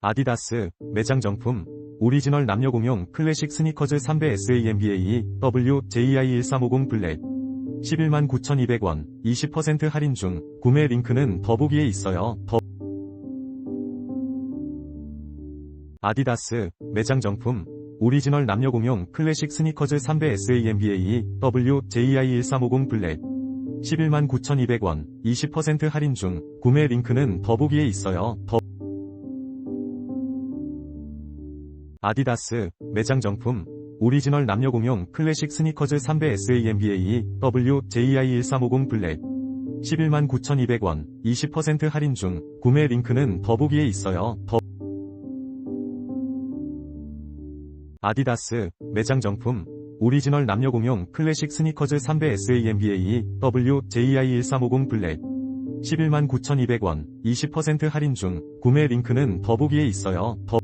아디다스, 매장 정품, 오리지널 남녀 공용 클래식 스니커즈 3배 SAMBA WJI1350 블랙 11만 9,200원 20% 할인 중 구매 링크는 더보기에 있어요. 더 아디다스, 매장 정품, 오리지널 남녀 공용 클래식 스니커즈 3배 SAMBA WJI1350 블랙 11만 9,200원 20% 할인 중 구매 링크는 더보기에 있어요. 더 아디다스, 매장 정품, 오리지널 남녀 공용 클래식 스니커즈 3배 SAMBA WJI1350 블랙 11만 9,200원 20% 할인 중 구매 링크는 더보기에 있어요. 더 아디다스, 매장 정품, 오리지널 남녀 공용 클래식 스니커즈 3배 SAMBA WJI1350 블랙 11만 9,200원 20% 할인 중 구매 링크는 더보기에 있어요. 더